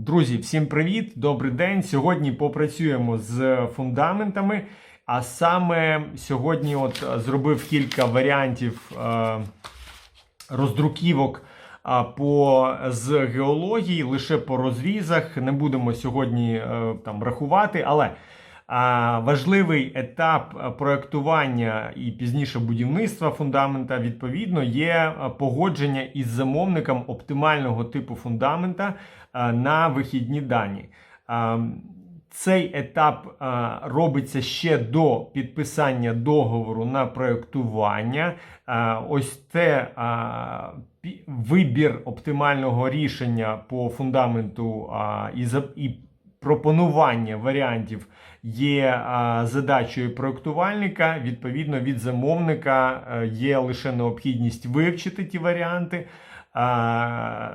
Друзі, всім привіт! Добрий день! Сьогодні попрацюємо з фундаментами. А саме сьогодні от е, зробив кілька варіантів е, роздруківок а, по, з геології, лише по розрізах. Не будемо сьогодні е, там рахувати, але важливий етап е, проектування і пізніше будівництва фундамента відповідно є е, погодження із замовником оптимального типу фундамента е, на вихідні дані. Цей етап робиться ще до підписання договору на проєктування. Ось це вибір оптимального рішення по фундаменту і пропонування варіантів є а, задачею проєктувальника. Відповідно, від замовника е, є лише необхідність вивчити ті варіанти.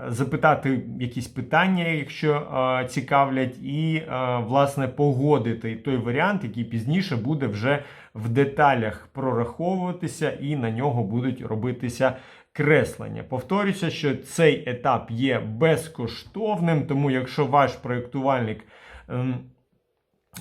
Запитати якісь питання, якщо цікавлять, і власне погодити той варіант, який пізніше буде вже в деталях прораховуватися, і на нього будуть робитися креслення. Повторюся, що цей етап є безкоштовним, тому якщо ваш проєктувальник ем,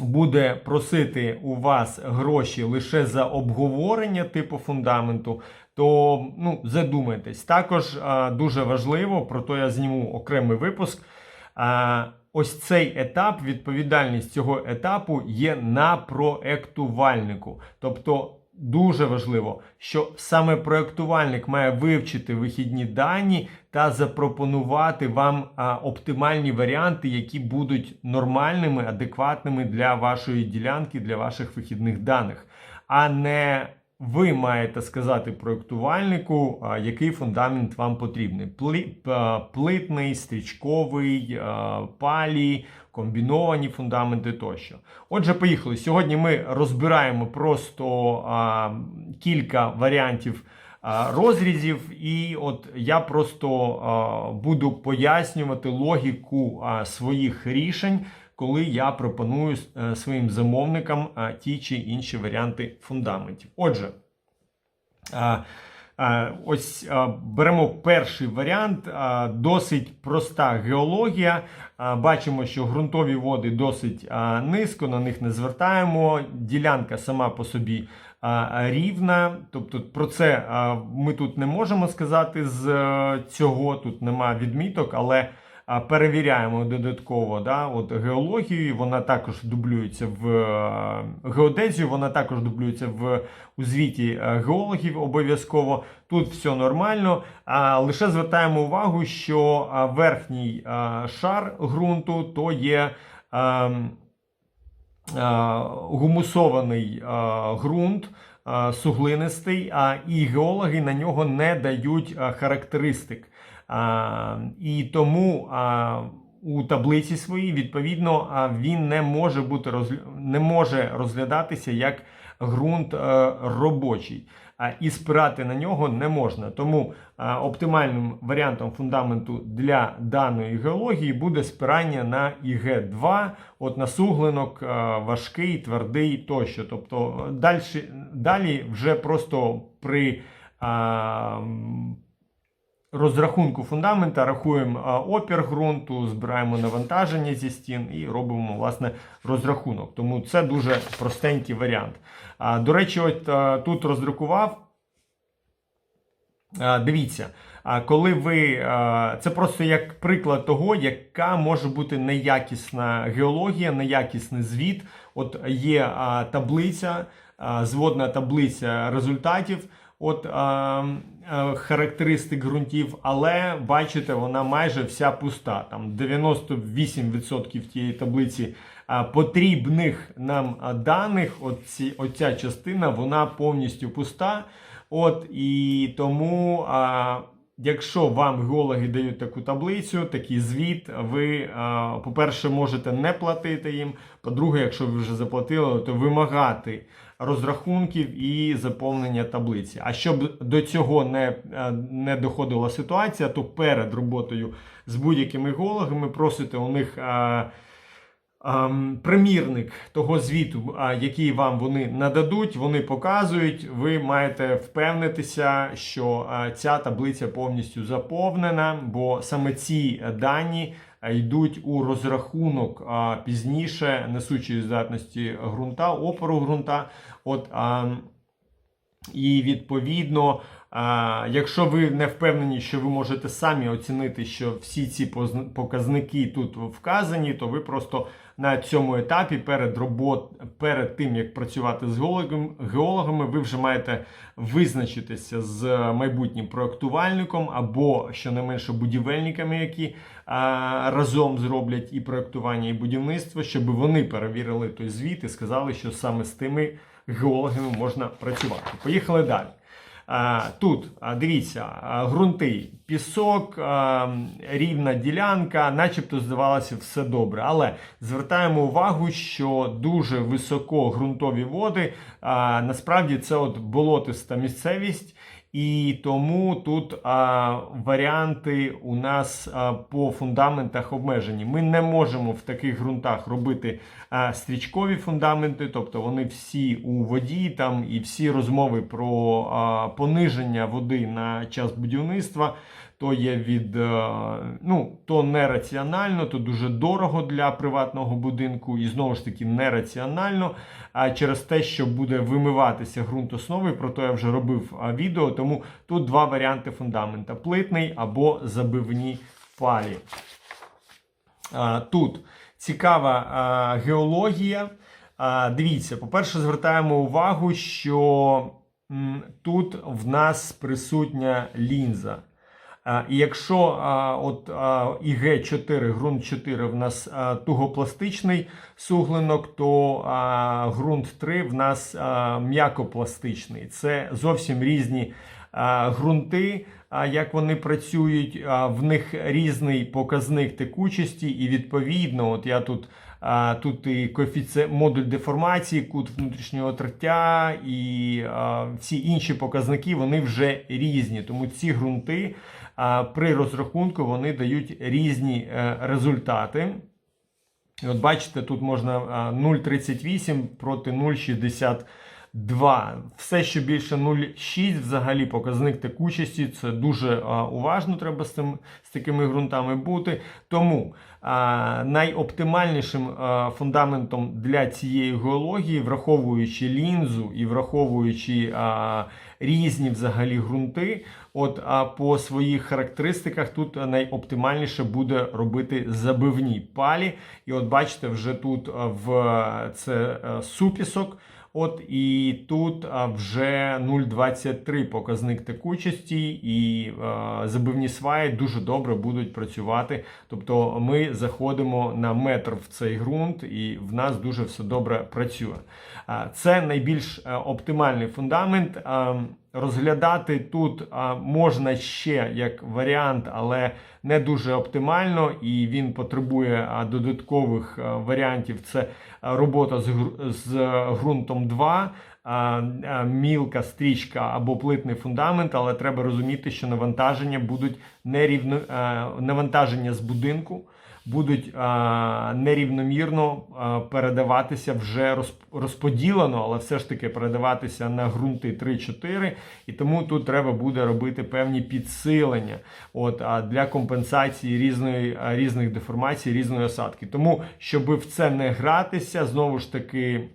буде просити у вас гроші лише за обговорення типу фундаменту, то ну, задумайтесь. Також а, дуже важливо, про то я зніму окремий випуск. А, ось цей етап, відповідальність цього етапу є на проектувальнику. Тобто дуже важливо, що саме проектувальник має вивчити вихідні дані та запропонувати вам а, оптимальні варіанти, які будуть нормальними, адекватними для вашої ділянки, для ваших вихідних даних, а не ви маєте сказати проєктувальнику, який фундамент вам потрібний: плитний, стрічковий, палі, комбіновані фундаменти тощо. Отже, поїхали. Сьогодні ми розбираємо просто кілька варіантів розрізів, і от я просто буду пояснювати логіку своїх рішень. Коли я пропоную е, своїм замовникам ті чи інші варіанти фундаментів. Отже, а, ось беремо перший варіант. Досить проста геологія. Бачимо, що ґрунтові води досить низько, на них не звертаємо. Ділянка сама по собі рівна. Тобто про це ми тут не можемо сказати з е, цього. Тут нема відміток, але. Перевіряємо додатково да, от геологію, вона також дублюється в е, геодезію, вона також дублюється в у звіті е, геологів обов'язково. Тут все нормально. А лише звертаємо увагу, що верхній шар ґрунту то є. ем, гумусований ґрунт, суглинистий, а і геологи на нього не дають характеристик. І тому у таблиці своїй, відповідно, він не може бути розгля... не може розглядатися як ґрунт е, робочий. І спирати на нього не можна. Тому оптимальним варіантом фундаменту для даної геології буде спирання на ІГ-2, от на суглинок важкий, твердий тощо. Тобто далі, далі вже просто при розрахунку фундамента рахуємо опір ґрунту, збираємо навантаження зі стін і робимо власне розрахунок. Тому це дуже простенький варіант. До речі, от тут роздрукував. Дивіться, коли ви це просто як приклад того, яка може бути неякісна геологія, неякісний звіт. От є таблиця, зводна таблиця результатів. От а, характеристик ґрунтів, але бачите, вона майже вся пуста. Там 98% тієї таблиці потрібних нам даних. Оці, оця частина вона повністю пуста. От і тому, а, якщо вам геологи дають таку таблицю, такий звіт, ви, по-перше, можете не платити їм. По-друге, якщо ви вже заплатили, то вимагати розрахунків і заповнення таблиці. А щоб до цього не, е, не доходила ситуація, то перед роботою з будь-якими геологами просите у них. а, ем, примірник того звіту, а, який вам вони нададуть, вони показують. Ви маєте впевнитися, що ця таблиця повністю заповнена, бо саме ці дані е, йдуть у розрахунок а, пізніше несучої здатності ґрунта, опору ґрунта. От, а, і відповідно, якщо ви не впевнені, що ви можете самі оцінити, що всі ці показники тут вказані, то ви просто на цьому етапі перед робот, перед тим як працювати з геологами, ви вже маєте визначитися з майбутнім проектувальником або щонайменше будівельниками, які а, разом зроблять і проектування, і будівництво, щоб вони перевірили той звіт і сказали, що саме з тими геологами можна працювати. Поїхали далі. Тут дивіться, грунти, пісок, рівна ділянка, начебто здавалося все добре. Але звертаємо увагу, що дуже високо ґрунтові води, насправді це от болотиста місцевість. І тому тут а, варіанти у нас а, по фундаментах обмежені. Ми не можемо в таких ґрунтах робити а, стрічкові фундаменти, тобто вони всі у воді, там і всі розмови про а, пониження води на час будівництва. То є від е, ну то нераціонально, то дуже дорого для приватного будинку, і знову ж таки нераціонально. А через те, що буде вимиватися ґрунт основи, про то я вже робив відео. Тому тут два варіанти фундамента: плитний або забивні палі. Тут цікава геологія. Дивіться, по-перше, звертаємо увагу, що тут в нас присутня лінза. А, І якщо от а, ІГ4, ґрунт 4 в нас тугопластичний суглинок, то ґрунт 3 в нас м'якопластичний. Це зовсім різні ґрунти, як вони працюють, в них різний показник текучості, і відповідно, от я тут. А, Тут і коефіцієнт модуль деформації, кут внутрішнього тертя і а, всі інші показники вони вже різні. Тому ці ґрунти а, при розрахунку вони дають різні е, результати. І от бачите, тут можна 0,38 проти 0,62. Все, що більше 0,6, взагалі показник текучості, це дуже а, уважно треба з, цим, з такими ґрунтами бути. Тому а, найоптимальнішим а, фундаментом для цієї геології, враховуючи лінзу і враховуючи а, різні взагалі ґрунти, от а по своїх характеристиках тут найоптимальніше буде робити забивні палі. І от бачите, вже тут в це супісок. От і тут вже 0,23 показник текучості, і е, забивні сваї дуже добре будуть працювати. Тобто ми заходимо на метр в цей ґрунт, і в нас дуже все добре працює. Це найбільш е, оптимальний фундамент. Розглядати тут можна ще як варіант, але не дуже оптимально, і він потребує додаткових варіантів. Це робота з, ґрунтом 2, а, а, мілка стрічка або плитний фундамент, але треба розуміти, що навантаження будуть нерівно навантаження з будинку. Будуть а, нерівномірно а, передаватися вже розп- розподілено, але все ж таки передаватися на ґрунти 3-4, і тому тут треба буде робити певні підсилення от, а для компенсації різної, а, різних деформацій, різної осадки. Тому, щоб в це не гратися, знову ж таки.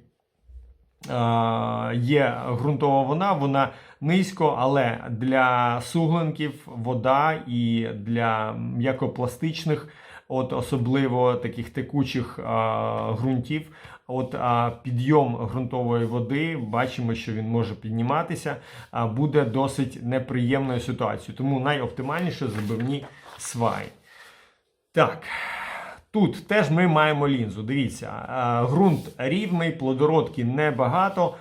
Е, Є ґрунтова вона, вона низько, але для суглинків вода і для м'якопластичних, от особливо таких текучих а, ґрунтів, от а, підйом ґрунтової води, бачимо, що він може підніматися, а, буде досить неприємною ситуацією. Тому найоптимальніше забивні сваї. Так. Тут теж ми маємо лінзу. Дивіться, ґрунт рівний, плодородки небагато.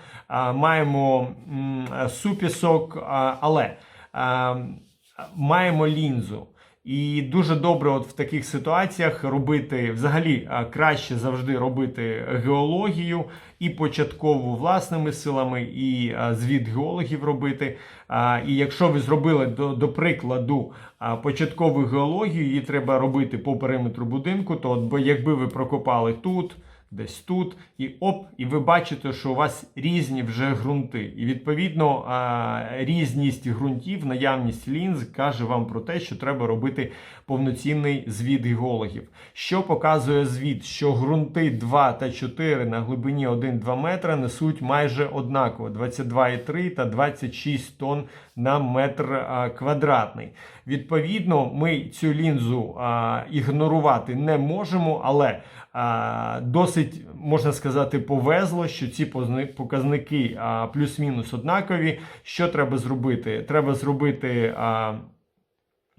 Маємо супісок, але маємо лінзу. І дуже добре, от в таких ситуаціях робити взагалі краще завжди робити геологію і початкову власними силами, і звіт геологів робити. І якщо ви зробили до, до прикладу початкову геологію, її треба робити по периметру будинку, то от, бо якби ви прокопали тут. Десь тут, і оп, і ви бачите, що у вас різні вже ґрунти. І відповідно різність ґрунтів, наявність лінз каже вам про те, що треба робити повноцінний звіт геологів. Що показує звіт? Що ґрунти 2 та 4 на глибині 1-2 метра несуть майже однаково 22,3 та 26 тонн на метр квадратний. Відповідно, ми цю лінзу а, ігнорувати не можемо, але а, досить можна сказати повезло, що ці показники плюс-мінус однакові. Що треба зробити? Треба зробити. А,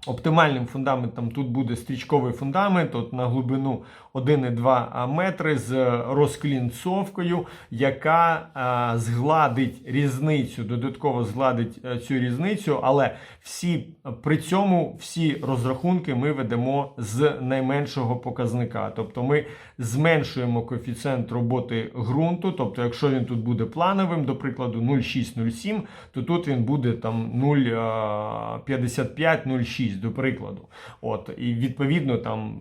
Оптимальним фундаментом тут буде стрічковий фундамент от на глибину 1,2 метри з розклінцовкою, яка а, згладить різницю, додатково згладить е, цю різницю, але всі при цьому всі розрахунки ми ведемо з найменшого показника. Тобто ми зменшуємо коефіцієнт роботи ґрунту. Тобто, якщо він тут буде плановим, до прикладу 0,6-0,7, то тут він буде там 0,55-0,6, до прикладу. От, і відповідно там.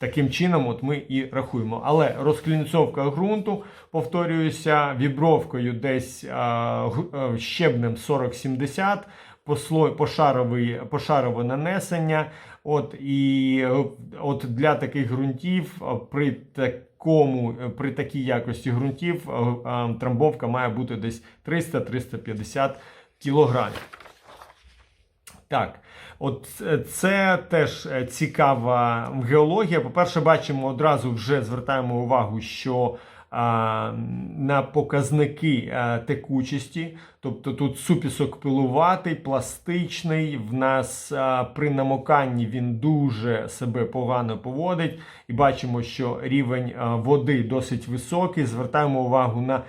Таким чином, от ми і рахуємо. Але розклінцовка ґрунту, повторююся, вібровкою десь а, щебнем 40-70, послой, пошаровий, пошарове нанесення. От, і е, от для таких ґрунтів при такому, е, при такій якості ґрунтів трамбовка має бути десь 300-350 кілограмів. Так, от це- це теж е, цікава геологія. По-перше, бачимо одразу вже звертаємо увагу, що а, на показники а, текучості, тобто тут супісок пилуватий, пластичний. В нас а, при намоканні він дуже себе погано поводить, і бачимо, що рівень а, води досить високий. Звертаємо увагу на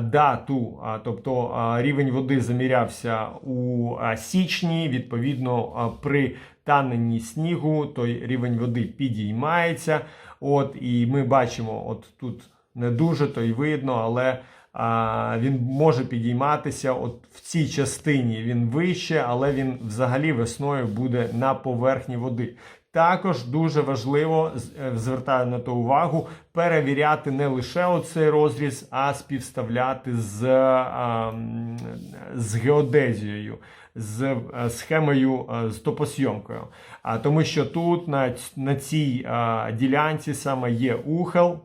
дату, тобто рівень води замірявся у січні. Відповідно, при таненні снігу той рівень води підіймається. От, і ми бачимо, от тут не дуже то й видно, але він може підійматися. От в цій частині він вище, але він взагалі весною буде на поверхні води. Також дуже важливо е, звертаю на то увагу перевіряти не лише оцей розріз, а співставляти з, з геодезією, з е, схемою е, з топосйомкою. А тому що тут на, на цій ділянці саме є ухил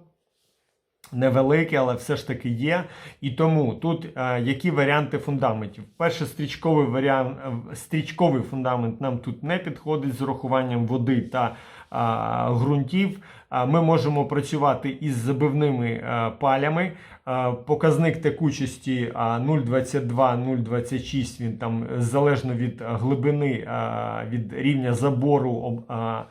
невеликий, але все ж таки є. І тому тут е, які варіанти фундаментів? Перше, стрічковий варіант, е, стрічковий фундамент нам тут не підходить з урахуванням води та а, ґрунтів. Ми можемо працювати із забивними е, палями. Е, Показник текучості 0,22-0,26, він там е, залежно від глибини, е, від рівня забору а,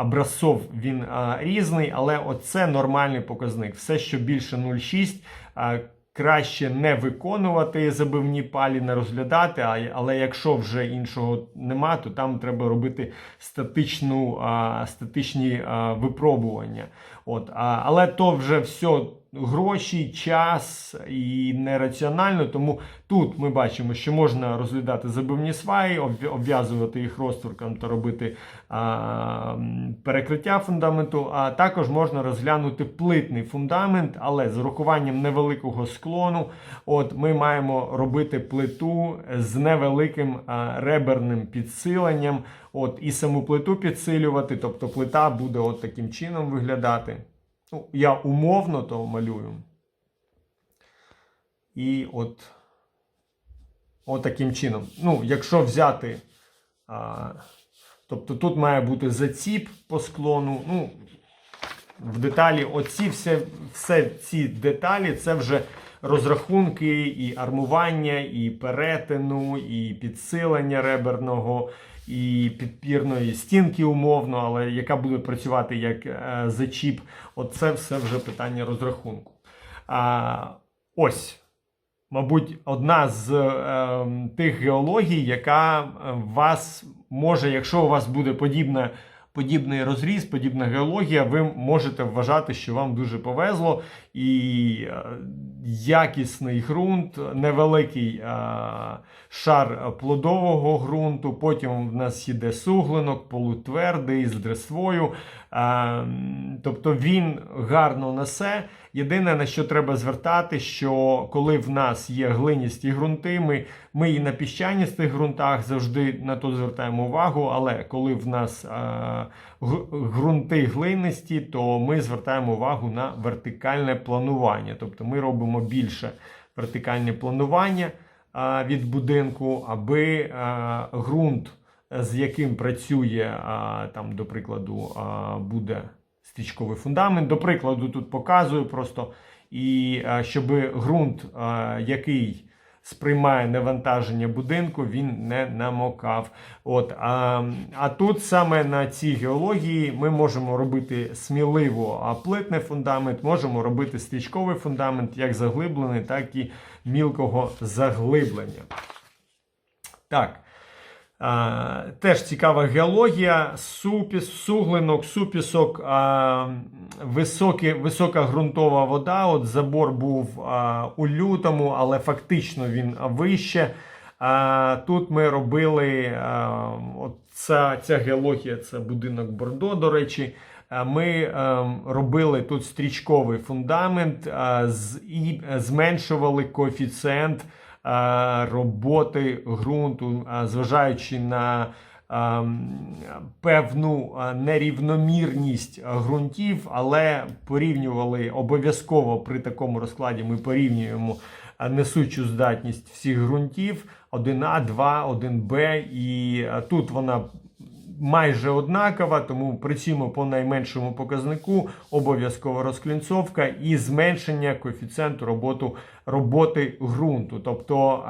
образцов він різний, але оце нормальний показник. Все, що більше 0,6, краще не виконувати забивні палі, не розглядати. Але якщо вже іншого нема, то там треба робити статичну, статичні випробування. От, але то вже все гроші, час і нераціонально. Тому тут ми бачимо, що можна розглядати забивні сваї, обв'язувати їх розтворком та робити а, перекриття фундаменту. А також можна розглянути плитний фундамент, але з урахуванням невеликого склону. От ми маємо робити плиту з невеликим а, реберним підсиленням. От, і саму плиту підсилювати, тобто плита буде от таким чином виглядати. Ну, я умовно то малюю. І от, от таким чином. Ну, якщо взяти. А, тобто тут має бути заціп по склону. Ну, в деталі, оці все, все ці деталі це вже розрахунки і армування, і перетину, і підсилення реберного, і підпірної стінки умовно, але яка буде працювати як е, зачіп. Оце все вже питання розрахунку. А, ось. Мабуть, одна з е, тих геологій, яка е, вас може, якщо у вас буде подібна, подібний розріз, подібна геологія, ви можете вважати, що вам дуже повезло, і е, якісний ґрунт, невеликий а, шар плодового ґрунту. Потім в нас йде суглинок, полутвердий з дресвою. Тобто він гарно несе. Єдине, на що треба звертати, що коли в нас є глиністі ґрунти, ми, ми і на піщаністих ґрунтах завжди на то звертаємо увагу. Але коли в нас е, ґрунти глинисті, то ми звертаємо увагу на вертикальне планування. Тобто ми робимо більше вертикальне планування е, від будинку, аби е, ґрунт, з яким працює, там, до прикладу, буде стрічковий фундамент. До прикладу, тут показую просто, і щоб ґрунт, який сприймає навантаження будинку, він не намокав. От, а, а тут саме на цій геології ми можемо робити сміливо плитний фундамент, можемо робити стрічковий фундамент, як заглиблений, так і мілкого заглиблення. Так. А, теж цікава геологія, супіс, суглинок, супісок, а, високі, висока ґрунтова вода. От забор був а, у лютому, але фактично він вище. А, тут ми робили а, от ця, ця геологія, це будинок Бордо, до речі. Ми робили тут стрічковий фундамент і зменшували коефіцієнт роботи ґрунту, е, зважаючи на е, певну е, нерівномірність е, ґрунтів, але порівнювали обов'язково при такому розкладі. Ми порівнюємо е, несучу здатність всіх ґрунтів 1А, 2, 1Б, і е, тут вона майже однакова, тому працюємо по найменшому показнику, обов'язково розклінцовка і зменшення коефіцієнту роботу, роботи ґрунту. Тобто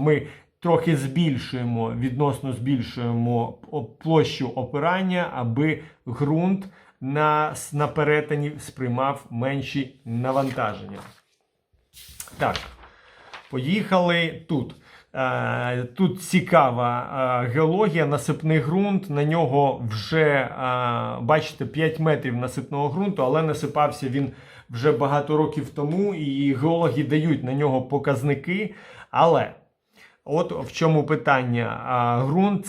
ми трохи збільшуємо, відносно збільшуємо площу опирання, аби ґрунт на, на перетині сприймав менші навантаження. Так, поїхали тут. Е, Тут цікава е, геологія, насипний ґрунт. На нього вже, е, бачите, 5 метрів насипного ґрунту, але насипався він вже багато років тому, і геологи дають на нього показники. Але от в чому питання. Ґрунт